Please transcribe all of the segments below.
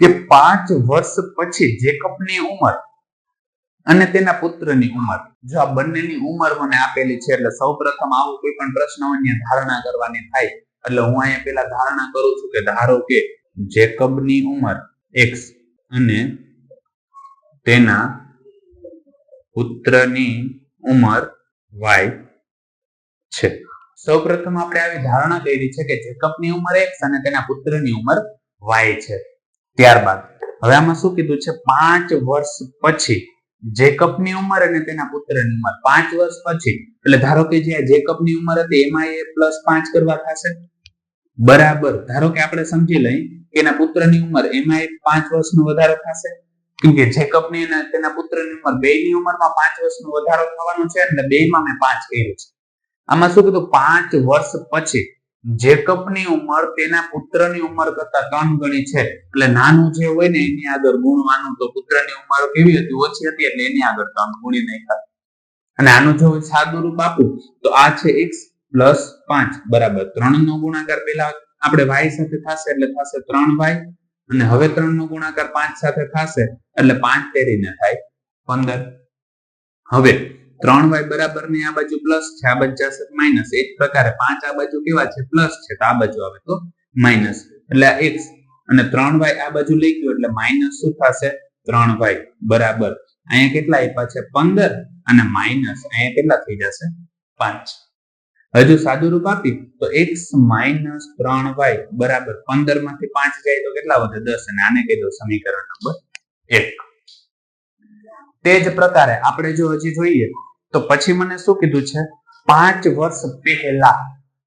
કે પાંચ વર્ષ પછી જેકબની ઉંમર અને તેના પુત્રની ઉંમર. જો આ બંનેની ઉંમર મને આપેલી છે, એટલે સૌપ્રથમ આવો કોઈ પણ પ્રશ્ન હોય ધારણા કરવાની થાય. એટલે હું અહીંયા પેલા ધારણા કરું છું કે ધારો કે જેકબની ઉંમર એક્સ અને તેના પુત્રની ઉંમર વાય છે. સૌપ્રથમ આપણે આવી ધારણા કરી છે કે જેકબની ઉંમર એક્સ અને તેના પુત્રની ઉંમર વાય છે. ત્યારબાદ. હવે આમાં શું કીધું છે? પાંચ વર્ષ પછી, જેકબની ઉંમર અને તેના પુત્રની ઉંમર. પાંચ વર્ષ પછી. એટલે ધારો કે જે જેકબની ઉંમર હતી, એમાં એ પ્લસ પાંચ કરવા થશે. બરાબર. ધારો કે આપણે સમજી લઈ કે એના પુત્રની ઉંમર, એમાં એ પાંચ વર્ષનો વધારો થશે. કેમ કે જેકબની અને તેના પુત્રની ઉંમર બેની ઉંમરમાં પાંચ વર્ષનો વધારો થવાનો છે, એટલે બેમાં મેં પાંચ કર્યું છે. આમાં શું કીધું? પાંચ વર્ષ પછી. જેકબની ઉંમર તેના પુત્રની ઉંમર કરતા ત્રણ ગણી છે. એટલે નાનું જે હોય ને એની આગળ ગુણવાનું તો પુત્રની ઉંમર કેવી હતી? ઓછી હતી એટલે એની આગળ ત્રણ ગુણી નાખ્યા. અને આનું જો સાદું રૂપ આપું, તો આ છે એક્સ પ્લસ પાંચ, બરાબર. ત્રણ નો ગુણાકાર પેલા આપણે વાય સાથે થશે એટલે થશે ત્રણ વાય, અને હવે ત્રણ નો ગુણાકાર પાંચ સાથે થશે એટલે પાંચ તેરીને થાય પંદર. હવે ત્રણ વાય બરાબરની આ બાજુ પ્લસ છે, આ બાજુ જશે માઇનસ એ જ પ્રકારે પાંચ આ બાજુ કેવા છે? પ્લસ છે. તો આ બાજુ આવે તો માઇનસ એટલે એક્સ અને ત્રણ વાય આ બાજુ લઈ ગયો એટલે માઇનસ શું થશે? ત્રણ વાય બરાબર. અહીંયા કેટલા આપ્યા છે? પંદર અને માઇનસ અહીંયા કેટલા થઈ જશે? પાંચ. હજુ સાદું રૂપ આપી, તો એક્સ માઇનસ ત્રણ વાય બરાબર. પંદરમાંથી પાંચ જાય તો કેટલા વધે? દસ. અને આને કહી દો સમીકરણ નંબર એક. તે જ પ્રકારે આપણે જો હજી જોઈએ, તો પછી મને શું કીધું છે? પાંચ વર્ષ પહેલા,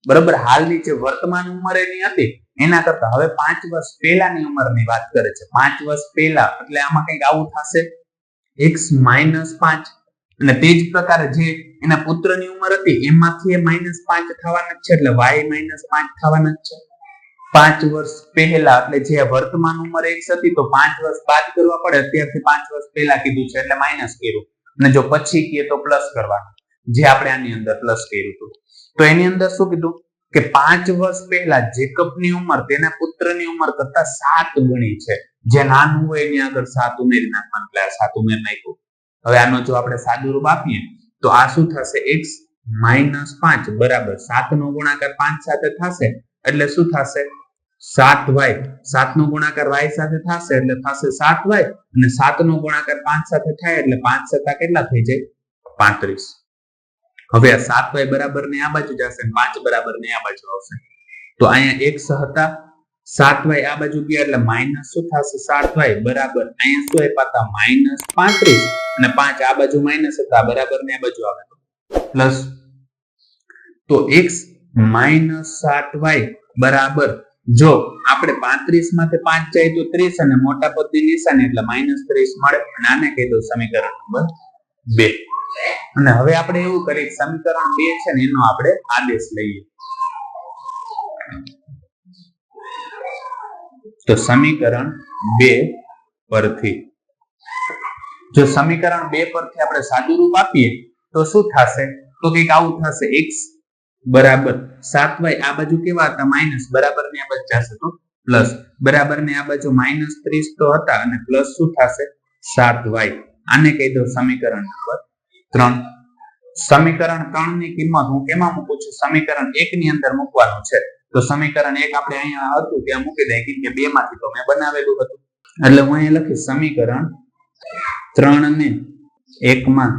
બરાબર? હાલની જે વર્તમાન ઉંમર એની હતી, એના કરતા હવે પાંચ વર્ષ પહેલાની ઉંમરની વાત કરે છે. પાંચ વર્ષ પહેલા, એટલે આમાં કંઈક આવું થશે. એક્સ માઇનસ પાંચ. અને તે જ પ્રકારે જે એના પુત્રની ઉંમર હતી, એમાંથી એ માઇનસ પાંચ થવાના જ છે, એટલે વાય માઇનસ પાંચ થવાના જ છે. પાંચ વર્ષ પહેલા, એટલે જે વર્તમાન ઉંમર એક્સ હતી, તો પાંચ વર્ષ બાદ કરવા પડે, અત્યારથી પાંચ વર્ષ પહેલા કીધું છે, એટલે માઇનસ કર્યું. અને જો પછી કીએ તો પ્લસ કરવાનું. જે આપણે આની અંદર પ્લસ કર્યું હતું. તો એની અંદર શું કીધું? કે પાંચ વર્ષ પહેલા જેકબની ઉંમર, તેના પુત્રની ઉંમર કરતા સાત ગણી છે. જે નાનું હોય એની આગળ સાત ઉમેરી નાખવાનું, એટલે સાત ઉમેર નાખ્યું. હવે આનો જો આપણે સાદું રૂપ આપીએ, તો આ શું થશે? એક્સ માઇનસ પાંચ, બરાબર. સાત નો ગુણાકાર પાંચ સાથે થશે, એટલે શું થશે? સાત વાય. સાત નો ગુણાકાર વાય સાથે થશે એટલે થશે સાત વાય અને સાત નો ગુણાકાર પાંચ સાથે થાય એટલે પાંચ સત્તા કેટલા થઈ જાય? પાંત્રીસ. હવે આ સાત વાય બરાબર ને આ બાજુ જશે પાંચ બરાબર ને આ બાજુ આવશે. તો અહીંયા એક હતા સાત વાય આ બાજુ ગયા એટલે માઇનસ શું થશે? સાત વાય બરાબર. અહીંયા શું આપ્યા હતા? માઇનસ પાંત્રીસ અને પાંચ આ બાજુ માઇનસ હતા. બરાબર ને આ બાજુ આવે તો. પ્લસ. તો એક્સ માઇનસ સાત વાય બરાબર જો આપણે પાંત્રીસમાંથી પાંચ જાય તો ત્રીસ અને મોટા પદની નિશાની એટલે માઇનસ ત્રીસ મળે અને આને કહી દો સમીકરણ નંબર બે. અને હવે આપણે એવું કરીએ સમીકરણ બે છે ને એનો આપણે આદેશ લઈએ. તો સમીકરણ બે પરથી. જો સમીકરણ બે પરથી આપણે સાદું રૂપ આપીએ, તો શું થશે? તો કંઈક આવું થશે એક્સ બરાબર. સાત વાય આ બાજુ કેવા હતા? માઇનસ. બરાબર ને આ બાજુ જશે પ્લસ. બરાબર ને આ બાજુ માઇનસ ત્રીસ તો હતા અને પ્લસ શું થશે? સાત વાય. આને કહી દો સમીકરણ નંબર ત્રણ. સમીકરણ ત્રણની કિંમત હું કેમાં મૂકું છું? સમીકરણ એક ની અંદર મૂકવાનું છે. તો સમીકરણ એક આપણે અહીંયા હતું, ત્યાં મૂકી દઈએ. કેમ કે બે માંથી તો મેં બનાવેલું હતું. એટલે હું અહીંયા લખીશ સમીકરણ ત્રણ ને એક માં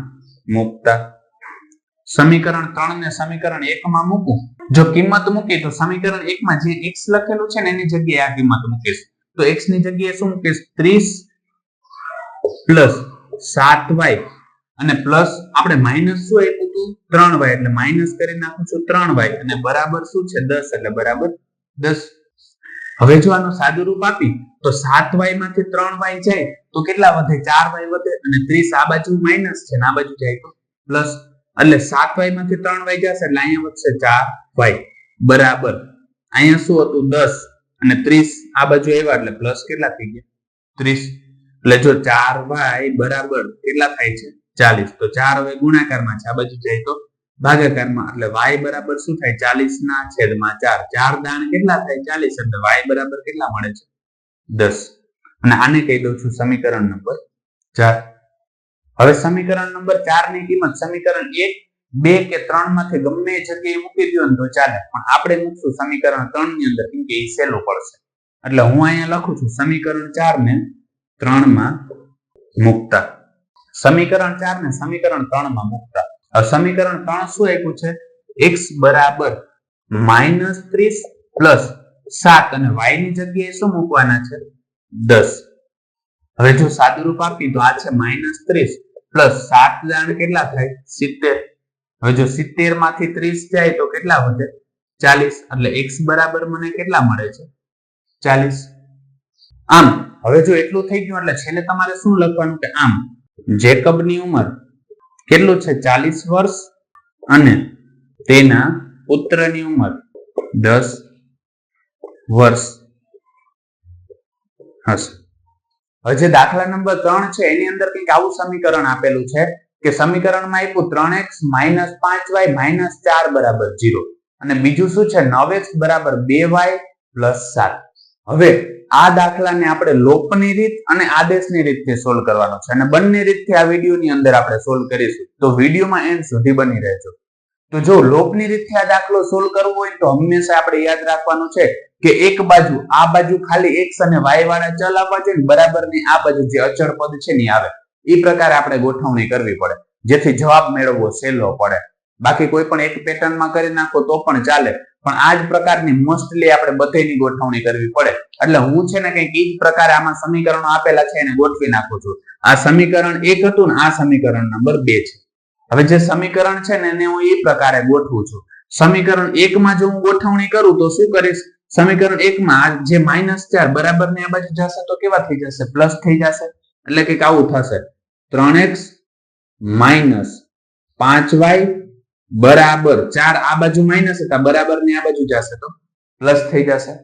મૂકતા સમીકરણ ત્રણ ને સમીકરણ એક માં મૂકું. જો કિંમત મૂકી તો સમીકરણ એક માં જે એક્સ લખેલું છે ને એની જગ્યાએ આ કિંમત મૂકીશ. તો એક્સની જગ્યાએ શું મૂકીશ? ત્રીસ પ્લસ સાત વાય અને પ્લસ આપણે માઇનસ શું આપ્યું હતું? ત્રણ વાય એટલે માઇનસ કરી નાખું છું ત્રણ વાય અને બરાબર શું છે? દસ. એટલે બરાબર દસ. હવે જો આનું સાદું રૂપ આપી, તો સાત વાયમાંથી ત્રણ વાય જાય. તો કેટલા વધે? ચાર વાય વધે અને ત્રીસ આ બાજુ માઇનસ છે ને આ બાજુ જાય તો? પ્લસ એટલે સાત વાયમાંથી ત્રણ વાય જશે એટલે અહીંયા વધશે ચાર વાય. બરાબર. અહીંયા શું હતું? દસ. અને ત્રીસ આ બાજુ આવ્યા એટલે પ્લસ કેટલા થઈ ગયા? ત્રીસ. એટલે જો ચાર વાય બરાબર કેટલા થાય છે? ચાલીસ. તો ચાર વાય ગુણાકારમાં છે. આ બાજુ જાય તો ભાગાકારમાં. એટલે વાય બરાબર શું થાય? ચાલીસ ના છેદમાં ચાર. ચાર દાણ કેટલા થાય? ચાલીસ. એટલે વાય બરાબર કેટલા મળે છે? દસ. અને આને કહી દઉં છું સમીકરણ નંબર ચાર. હવે સમીકરણ નંબર ચારની કિંમત, સમીકરણ એક, બે કે ત્રણમાંથી ગમે જગ્યાએ મૂકી દો ને તો ચાલે. પણ આપણે મૂકશું સમીકરણ ત્રણની અંદર, કેમ કે એ સહેલું પડશે. એટલે હું અહીંયા લખું છું, સમીકરણ ચાર ને ત્રણમાં મુકતા. સમીકરણ ચાર ને સમીકરણ ત્રણમાં મુકતા. હવે સમીકરણ ત્રણ શું આપ્યું છે? એક્સ બરાબર માઇનસ ત્રીસ પ્લસ સાત અને વાયની જગ્યાએ શું મૂકવાના છે? દસ. હવે જો સાદુરૂપ આપી, તો આ છે માઇનસ ત્રીસ. પ્લસ સાત દાણ કેટલા થાય? સિત્તેર. હવે જો સિત્તેરમાંથી ત્રીસ જાય તો કેટલા વધે? ચાલીસ. એટલે એક્સ બરાબર મને કેટલા મળે છે? ચાલીસ. આમ, હવે જો એટલું થઈ ગયું એટલે છેલ્લે તમારે શું લખવાનું કે આમ? જેકબની ઉંમર કેટલું છે? ચાલીસ વર્ષ અને તેના પુત્રની ઉંમર દસ વર્ષ. હશે. હવે જે દાખલા નંબર ત્રણ છે, એની અંદર કંઈક આવું સમીકરણ આપેલું છે કે સમીકરણમાં આપ્યું ત્રણ એક્સ માઇનસ પાંચ વાય માઇનસ ચાર બરાબર જીરો. અને બીજું શું છે, નવ એક્સ બરાબર બે વાય પ્લસ સાત. હવે આ દાખલાને આપણે લોપની રીત અને આદેશની રીતથી સોલ્વ કરવાનો છે. અને બંને રીતથી આ વિડીયોની અંદર આપણે સોલ્વ કરીશું. તો વિડીયોમાં એન્ડ સુધી બની રહેજો. તો જો લોપની રીતથી આ દાખલો સોલ્વ કરવો હોય તો હંમેશા આપણે યાદ રાખવાનું છે કે એક બાજુ, આ બાજુ ખાલી એક્સ અને વાય વાળા ચલ આવવા જોઈએ બરાબરની આ બાજુ જે અચળ પદ છે ને આવે. એ પ્રકારે આપણે ગોઠવણી કરવી પડે. જેથી જવાબ મેળવવો સહેલો પડે. બાકી કોઈ પણ એક પેટર્નમાં કરી નાખો તો પણ ચાલે. પણ આ જ પ્રકારની મોસ્ટલી આપણે બધેની ગોઠવણી કરવી પડે. એટલે હું છે ને કંઈક એ જ પ્રકારે આમાં સમીકરણો આપેલા છે એને ગોઠવી નાખું છું. આ સમીકરણ એક હતું ને આ સમીકરણ નંબર બે છે. હવે જે સમીકરણ છે ને એને હું એ પ્રકારે ગોઠવું છું. સમીકરણ એકમાં જો હું ગોઠવણી કરું તો શું કરીશ? સમીકરણ એકમાં જે માઇનસ ચાર બરાબરની આ બાજુ જશે તો કેવા થઈ જશે? પ્લસ થઈ જશે. એટલે કે આવું થશે. ત્રણ એક્સ માઇનસ પાંચ વાય બરાબર ચાર આ બાજુ માઇનસ હતા, બરાબર ને આ બાજુ જશે તો પ્લસ થઈ જશે.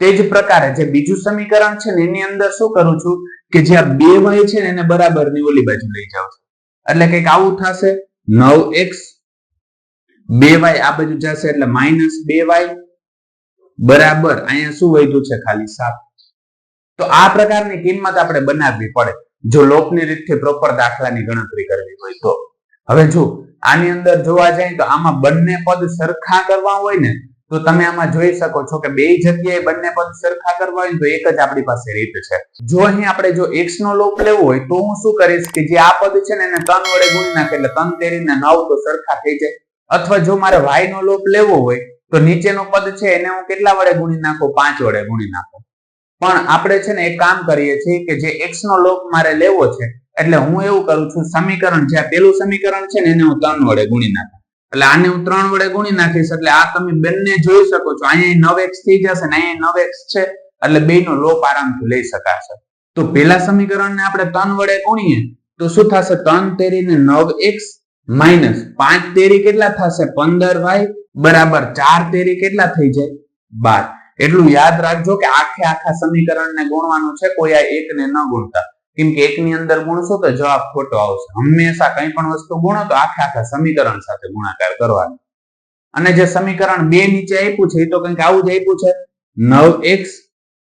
તે જ પ્રકારે જે બીજું સમીકરણ છે ને એની અંદર શું કરું છું? કે જે આ બે વાય છે ને એને બરાબરની ઓલી બાજુ લઈ જાઉં છું. એટલે કંઈક આવું થશે. નવ એક્સ, બે વાય આ બાજુ જશે એટલે માઇનસ બે વાય. બરાબર, અહીંયા શું વધ્યું છે? ખાલી સાત. તો આ પ્રકારની કિંમત આપણે બનાવવી પડે. જો લોકની રીતથી પ્રોપર દાખલાની ગણતરી કરવી હોય તો. હવે જો આની અંદર જોવા જાય તો આમાં બંને પદ સરખા કરવા હોય ને તો તમે આમાં જોઈ શકો છો કે બે જગ્યાએ બંને પદ સરખા કરવા હોય તો એક જ આપણી પાસે રીત છે. જો અહીં આપણે જો x નો લોપ લેવો હોય તો હું શું કરીશ કે જે આ પદ છે ને એને ત્રણ વડે ગુણી નાખે એટલે ત્રણ તેરીને નવ તો સરખા થઈ જાય. અથવા જો મારે y નો લોપ લેવો હોય તો નીચેનો પદ છે એને હું કેટલા વડે ગુણી નાખું? પાંચ વડે ગુણી નાખું. પણ આપણે છે ને એક કામ કરીએ છીએ કે જે x નો લોપ મારે લેવો છે એટલે હું એવું કરું છું, સમીકરણ, જે પેલું સમીકરણ છે ને એને હું ત્રણ વડે ગુણી નાખું. એટલે આને હું ત્રણ વડે ગુણી નાખીશ, એટલે આ તમે બંને જોઈ શકો છો. અહીંયા નવ એક્સ થઈ જશે ને અહીંયા નવ એક્સ છે, એટલે બે નો લોપ આરામથી લઈ શકાશે. તો પેલા સમીકરણને આપણે ત્રણ વડે ગુણીએ, તો શું થશે? ત્રણ તેરી ને નવ એક્સ માઇનસ પાંચ તેરી કેટલા થશે? પંદર વાય બરાબર ચાર તેરી કેટલા થઈ જાય? બાર. એટલું યાદ રાખજો કે આખે આખા સમીકરણને ગુણવાનું છે, કોઈ આ એક ને ન ગુણતા. કેમ કે એકની અંદર ગુણશો તો જવાબ ખોટો આવશે. હંમેશા કંઈ પણ વસ્તુ ગુણો તો આખા આખા સમીકરણ સાથે ગુણાકાર કરવાનો. અને જે સમીકરણ બે નીચે આપ્યું છે, એ તો કંઈક આવું જ આપ્યું છે. નવ એક્સ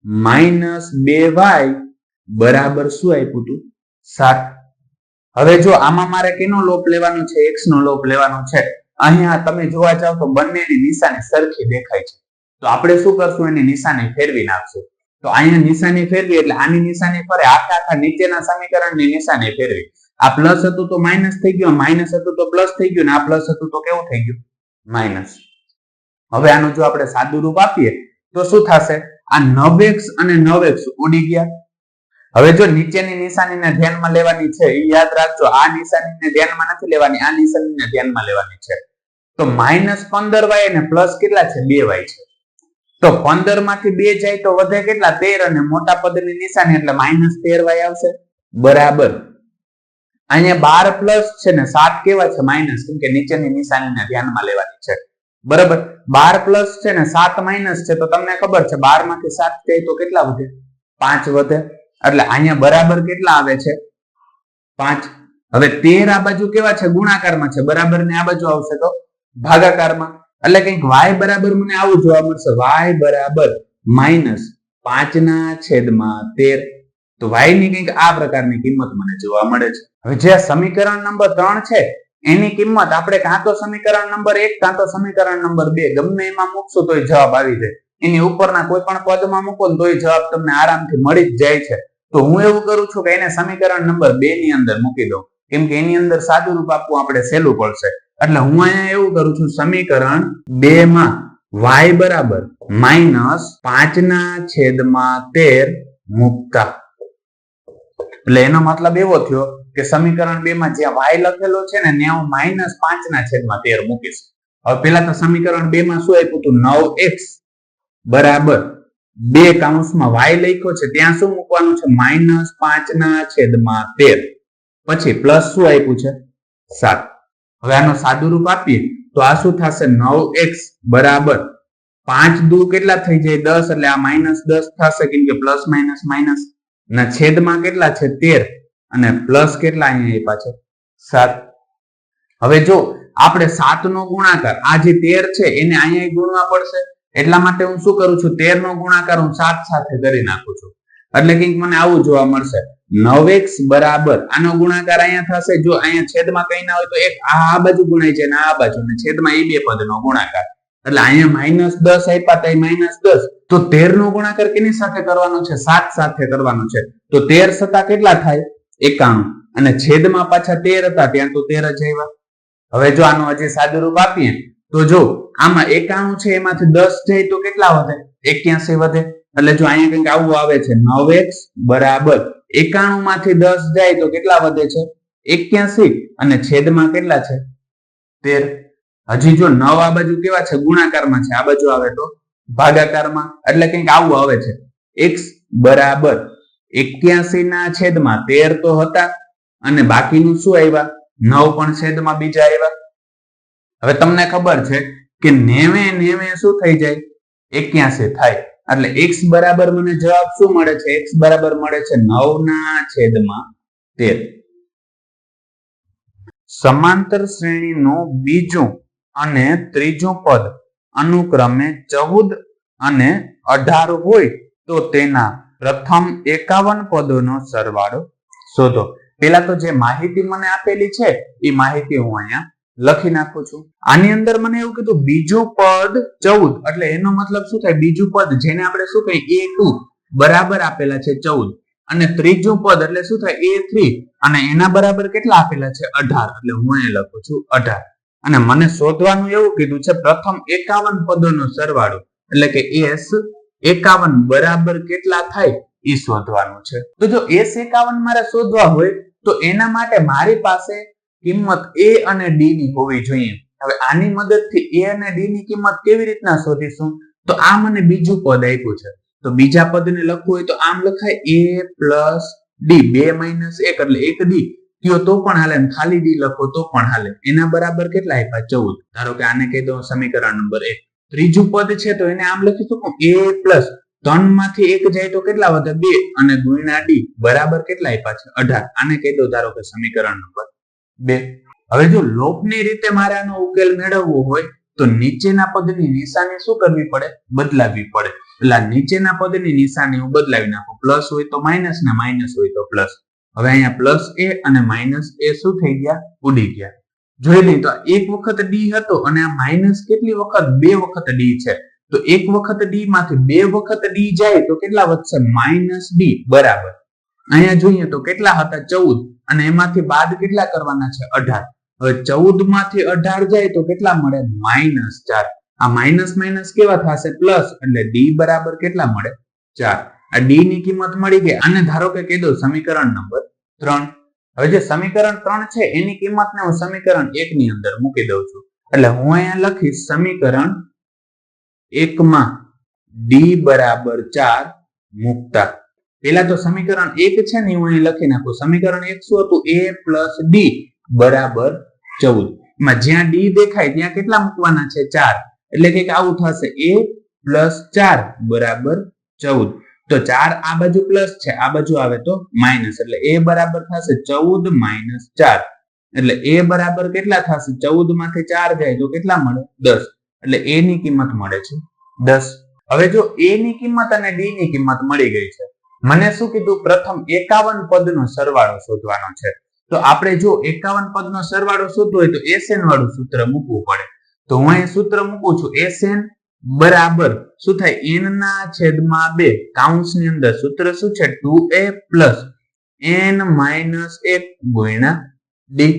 માઇનસ બે વાય બરાબર શું આપ્યું હતું સાત. હવે જો આમાં મારે કેનો લોપ લેવાનો છે? એક્સ નો લોપ લેવાનો છે. અહીંયા તમે જોવા જાવ તો બંનેની નિશાની સરખી દેખાય છે. તો આપણે શું કરશું? એની નિશાની ફેરવી નાખશું. તો અહીંયા નિશાની ફેરવી એટલે આની નિશાની ફરે. આખા આખા નીચેના સમીકરણની નિશાની ફેરવી. આ પ્લસ હતું તો માઇનસ થઈ ગયું માઇનસ હતું તો પ્લસ થઈ ગયું, ને આ પ્લસ હતું તો કેવું થઈ ગયું? માઇનસ હવે આનું જો આપણે સાદું રૂપ આપીએ, તો શું થશે? આ નવ એક્સ અને નવ એક્સ ઉડી ગયા. હવે જો નીચેની નિશાનીને ધ્યાનમાં લેવાની છે એ યાદ રાખજો, આ નિશાનીને ધ્યાનમાં નથી લેવાની, આ નિશાનીને ધ્યાનમાં લેવાની છે. તો માઇનસ પંદર વાય અને પ્લસ કેટલા છે? બે વાય છે. તો પંદરમાંથી બે જાય તો વધે કેટલા? તેર અને મોટા પદની નિશાની એટલે માઇનસ તેર વાય આવશે. બરાબર. અહીંયા બાર પ્લસ છે ને સાત કેવા છે? માઇનસ કેમ કે નીચેની નિશાનીને ધ્યાનમાં લેવાની છે. બરાબર. બાર પ્લસ છે ને સાત માઇનસ છે તો તમને ખબર છે બારમાંથી સાત જાય તો કેટલા વધે? પાંચ વધે. એટલે અહીંયા બરાબર કેટલા આવે છે? પાંચ. હવે તેર આ બાજુ કેવા છે? ગુણાકારમાં છે. બરાબર ને આ બાજુ આવશે તો ભાગાકારમાં. એટલે કંઈક વાય બરાબર મને આવું જોવા મળશે. વાય બરાબર માઇનસ પાંચના છેદમાં તેર. તો વાયની કંઈક આ પ્રકારની કિંમત મને જોવા મળે છે. હવે જે સમીકરણ નંબર ત્રણ છે, એની કિંમત આપણે કાં તો સમીકરણ નંબર એક, કાં તો સમીકરણ નંબર બે, ગમે એમાં મૂકશો તોય જવાબ આવી જાય. એની ઉપરના કોઈ પણ પદમાં મૂકો ને તોય જવાબ તમને આરામથી મળી જ જાય છે. તો હું એવું કરું છું કે એને સમીકરણ નંબર બે ની અંદર મૂકી દઉં. કેમ કે એની અંદર સાદું રૂપ આપવું આપણે સહેલું પડશે. એટલે હું અહીંયા એવું કરું છું, સમીકરણ બે માં વાય બરાબર માઇનસ પાંચ ના છેદમાં તેર મૂકતા. એટલે એનો મતલબ એવો થયો કે સમીકરણ બે માં જ્યાં વાય લખેલો છે ને, ત્યાં હું માઇનસ પાંચ ના છેદમાં તેર મૂકીશ. હવે પેલા તો સમીકરણ બે માં શું આપ્યું હતું? નવ એક્સ બરાબર બે કાઉન્સમાં વાય લખ્યો છે, ત્યાં શું મૂકવાનું છે? માઇનસ પાંચ ના છેદમાં તેર. પછી પ્લસ શું આપ્યું છે? સાત. હવે આનું સાદું રૂપ આપીએ તો આ શું થશે? નવ એક્સ બરાબર પાંચ દુ કેટલા થઈ જાય? દસ, એટલે આ માઇનસ દસ થશે. કેમ કે પ્લસ માઇનસ માઇનસ. ના છેદમાં કેટલા છે? તેર. અને પ્લસ કેટલા અહીંયા આપ્યા છે? સાત. હવે જો આપણે સાત નો ગુણાકાર, આ જે તેર છે, એને અહીંયા ગુણવા પડશે? એટલા માટે હું શું કરું છું? તેર નો ગુણાકાર હું સાત સાથે કરી નાખું છું. એટલે કંઈક મને આવું જોવા મળશે. નવ એક્સ બરાબર. આનો ગુણાકાર અહીંયા થશે. જો અહીંયા છેદમાં કઈ ના હોય તો એક આ બાજુ ગુણાય છે અને આ બાજુ. અને છેદમાં એ બે પદનો ગુણાકાર. એટલે અહીંયા માઇનસ દસ આપ્યા તો માઇનસ દસ. તો તેર નો ગુણાકાર કેની સાથે કરવાનો છે? સાત સાથે કરવાનો છે. તો તેર સત્તા કેટલા થાય? એકાણું. અને છેદમાં પાછા તેર હતા ત્યાં તો તેર જ આવ્યા. હવે જો આનું હજી સાદું રૂપ આપીએ, તો જો આમાં એકાણું છે, એમાંથી દસ જાય તો કેટલા વધે? એક્યાસી વધે. એટલે જો અહીંયા કંઈક આવું આવે છે, નવ એક્સ બરાબર. એકાણું માંથી દસ જાય તો કેટલા વધે છે? એક્યાસી. અને છેદમાં કેટલા છે? તેર. હજી જો નવ આ બાજુ કેવા છે? ગુણાકારમાં છે. આ બાજુ આવે તો ભાગાકારમાં. એટલે કંઈક આવું આવે છે. એક્સ બરાબર. એક્યાસી ના છેદમાં તેર તો હતા. અને બાકીનું શું આવ્યા? નવ પણ છેદમાં બીજા આવ્યા. હવે તમને ખબર છે કે નેવે નેવે શું થઈ જાય? એક્યાસી થાય. એટલે એક્સ બરાબર મને જવાબ શું મળે છે? એક્સ બરાબર મળે છે નવ ના છેદમાં તેર. સમાંતર શ્રેણીનું બીજું અને ત્રીજું પદ અનુક્રમે ચૌદ અને અઢાર હોય તો તેના પ્રથમ એકાવન પદોનો સરવાળો શોધો. પેલા તો જે માહિતી મને આપેલી છે, એ માહિતી હું અહીંયા લખી નાખું છું. આની અંદર મને એવું કીધું, બીજું પદ ચૌદ. એટલે એનો મતલબ શું થાય? બીજું પદ જેને આપણે શું કહીએ? A two. બરાબર આપેલા છે ચૌદ. અને ત્રીજું પદ એટલે શું થાય? A three. અને એના બરાબર કેટલા આપેલા છે? અઢાર. એટલે હું એ લખું છું, અઢાર. અને મને શોધવાનું એવું કીધું છે, પ્રથમ એકાવન પદોનો સરવાળો. એટલે કે એસ એકાવન બરાબર કેટલા થાય? એ શોધવાનું છે. તો જો એસ એકાવન મારે શોધવા હોય, તો એના માટે મારી પાસે કિંમત એ અને ડી ની હોવી જોઈએ. હવે આની મદદથી એ અને ડી ની કિંમત કેવી રીતના શોધીશું? તો આ મને બીજું પદ આપ્યું છે. તો બીજા પદને લખવું હોય તો આમ લખાય એ પ્લસ ડી બે માઇનસ એક, એટલે એક ડી કયો તો પણ હાલે ખાલી ડી લખો તો પણ હાલે. એના બરાબર કેટલા આપ્યા? ચૌદ. ધારો કે આને કહી દઉં સમીકરણ નંબર એક. ત્રીજું પદ છે તો એને આમ લખી શકું? એ પ્લસ ત્રણમાંથી એક જાય તો કેટલા વધે? બે. અને ગુણ્યા ડી બરાબર કેટલા આપ્યા છે? અઢાર. આને કહી દો ધારો કે સમીકરણ નંબર બે. હવે જો લોપની રીતે મારે આનો ઉકેલ મેળવવો હોય, તો નીચેના પદની નિશાની શું કરવી પડે? બદલાવવી પડે. એટલે નીચેના પદની નિશાની હું બદલાવી નાખું. પ્લસ હોય તો માઇનસ ને માઇનસ હોય તો પ્લસ. હવે અહીંયા પ્લસ એ અને માઇનસ એ શું થઈ ગયા? ઉડી ગયા. જોઈ લઈ તો એક વખત ડી હતો અને આ માઇનસ કેટલી વખત? બે વખત ડી છે. તો એક વખત ડી માંથી બે વખત ડી જાય તો કેટલા વધશે? માઇનસ ડી બરાબર. અહીંયા જોઈએ તો કેટલા હતા? ચૌદ. અને એમાંથી બાદ કેટલા કરવાના છે? અઢાર. હવે ચૌદમાંથી અઢાર જાય તો કેટલા મળે? માઇનસ ચાર. આ માઇનસ માઇનસ કેવા થશે? પ્લસ. એટલે ડી બરાબર કેટલા મળે? ચાર. આ ડી ની કિંમત મળી ગઈ. અને ધારો કે કહી દો સમીકરણ નંબર ત્રણ. હવે જે સમીકરણ ત્રણ છે, એની કિંમતને હું સમીકરણ એક ની અંદર મૂકી દઉં છું. એટલે હું અહીંયા લખીશ સમીકરણ એકમાં ડી બરાબર ચાર મૂકતા. પેલા તો સમીકરણ એક છે ને હું અહીં લખી નાખું. સમીકરણ એક શું હતું? એ પ્લસ ડી બરાબર ચૌદ. એમાં જ્યાં ડી દેખાય ત્યાં કેટલા મૂકવાના છે? ચાર. એટલે કે આવું થશે. એ પ્લસ ચાર બરાબર ચૌદ. તો ચાર આ બાજુ પ્લસ છે. આ બાજુ આવે તો માઇનસ એટલે એ બરાબર થશે ચૌદ માઇનસ ચાર. એટલે એ બરાબર કેટલા થશે? ચૌદમાંથી ચાર જાય તો કેટલા મળે? દસ. એટલે એ ની કિંમત મળે છે દસ. હવે જો એ ની કિંમત અને ડી ની કિંમત મળી ગઈ છે મને શું કીધું? પ્રથમ એકાવન પદનો સરવાળો શોધવાનો છે. તો આપણે જો એકાવન પદનો સરવાળો શોધવો હોય તો એસએન વાળું સૂત્ર મૂકવું પડે. તો હું અહીં સૂત્ર મૂકું છું. એસએન બરાબર શું થાય? એન ના છેદમાં બે કાઉન્સની અંદર સૂત્ર શું છે? Two a plus n minus એક ગુણ્યા ડી.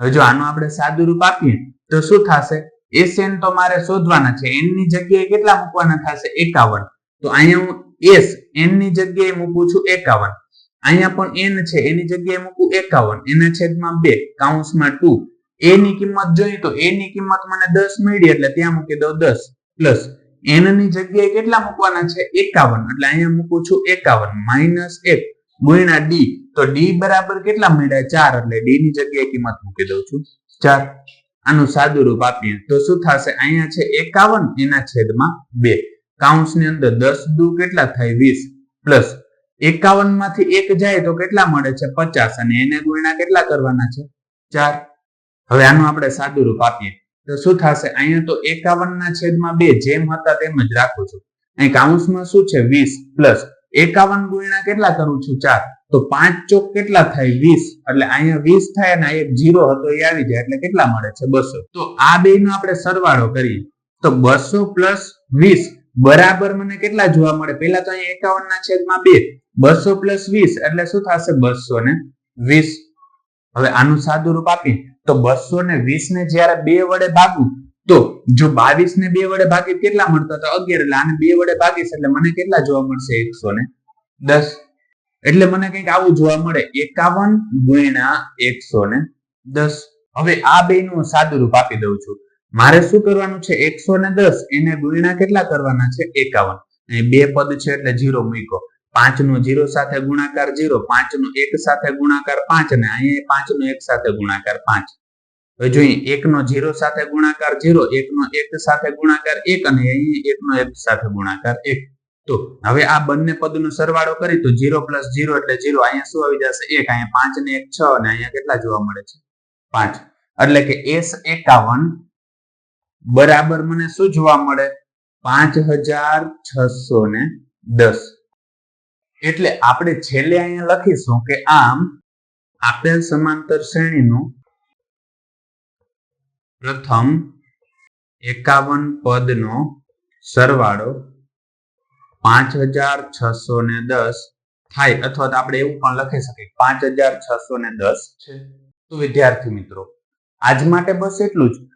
હવે જો આનું આપણે સાદું રૂપ આપીએ તો શું થશે? એસએન તો મારે શોધવાના છે. એનની જગ્યાએ કેટલા મૂકવાના થશે? એકાવન. તો અહીંયા હું એસ એનની જગ્યાએ મૂકું છું એકાવન. અહીંયા પણ એન છે એની જગ્યાએ મૂકું એકાવન. એના છેદમાં બે, કાઉન્સમાં ટુ. એ ની કિંમત જોઈએ તો એ ની કિંમત મને દસ મળી એટલે ત્યાં મૂકી દઉં દસ પ્લસ એનની જગ્યાએ કેટલા મૂકવાના છે? એકાવન. એટલે અહીંયા મૂકું છું એકાવન, માઇનસ એક ગુણ્યા ડી તો ડી બરાબર કેટલા મળ્યા? ચાર. એટલે ડી ની જગ્યાએ કિંમત મૂકી દઉં છું. ચાર. આનું સાદું રૂપ આપીએ. તો શું થશે? અહીંયા છે એકાવન, એના છેદમાં બે. કાઉન્સની અંદર દસ દુ કેટલા થાય? વીસ. પ્લસ એકાવનમાંથી એક જાય તો કેટલા મળે છે? પચાસ. અને એને ગુણ્યા કેટલા કરવાના છે? ચાર. હવે આનું આપણે સાદું રૂપ આપીએ. તો શું થશે? અહીંયા તો એકાવન ના છેદમાં બે જેમ હતા તેમ જ રાખું છું. અહીં કાઉન્સમાં શું છે? વીસ. પ્લસ એકાવન ગુણ્યા કેટલા કરું છું? ચાર. તો પાંચ ચોક કેટલા થાય? વીસ. એટલે અહીંયા વીસ થાય અને એક જીરો હતો, એ આવી જાય. એટલે કેટલા મળે છે? બસો. તો આ બે નો આપણે સરવાળો કરીએ. તો બસો પ્લસ વીસ. બરાબર મને કેટલા જોવા મળે? પેલા તો અહીંયા એકાવન ના છેદમાં બે. બસો પ્લસ વીસ, એટલે શું થશે? બસો ને વીસ. હવે આનું સાદું રૂપ આપી તો બસો ને વીસ ને જયારે બે વડે ભાગું, તો જો બાવીસ ને બે વડે ભાગી કેટલા મળતા? તો અગિયાર. એટલે આને બે વડે ભાગીશ, એટલે મને કેટલા જોવા મળશે? એકસો ને દસ. એટલે મને કંઈક આવું જોવા મળે. એકાવન ગુણ્યા એકસો ને દસ. હવે આ બે નું સાદું રૂપ આપી દઉં છું. મારે શું કરવાનું છે? એકસો ને દસ. એને ગુણ્યા કેટલા કરવાના છે? એકાવન. બે પદ છે એટલે જીરો મૂકો પાંચ નો જીરો સાથે ગુણાકાર જીરો પાંચ નો એક સાથે ગુણાકાર પાંચ અને અહીંયા પાંચ નો એક સાથે ગુણાકાર પાંચ. હવે જોઈએ એક નો જીરો સાથે ગુણાકાર જીરો એક નો એક સાથે ગુણાકાર એક અને અહીં એક નો એક સાથે ગુણાકાર એક. તો હવે આ બંને પદનો સરવાળો કરી તો જીરો પ્લસ જીરો એટલે જીરો. અહીંયા શું આવી જશે? એક. અહીંયા પાંચ ને એક છ અને અહીંયા કેટલા જોવા મળે છે? પાંચ. એટલે કે એસ એકાવન બરાબર મને શું જોવા મળે? પાંચ હજાર છસો ને દસ. એટલે આપણે છેલ્લે અહીંયા લખીશું કે આમ આપેલ સમાંતર શ્રેણીનું પ્રથમ એકાવન પદનો સરવાળો પાંચ હજાર છસો ને દસ થાય. અથવા તો આપણે એવું પણ લખી શકીએ પાંચ હજાર છસો ને દસ. છે. તો વિદ્યાર્થી મિત્રો આજ માટે બસ એટલું જ.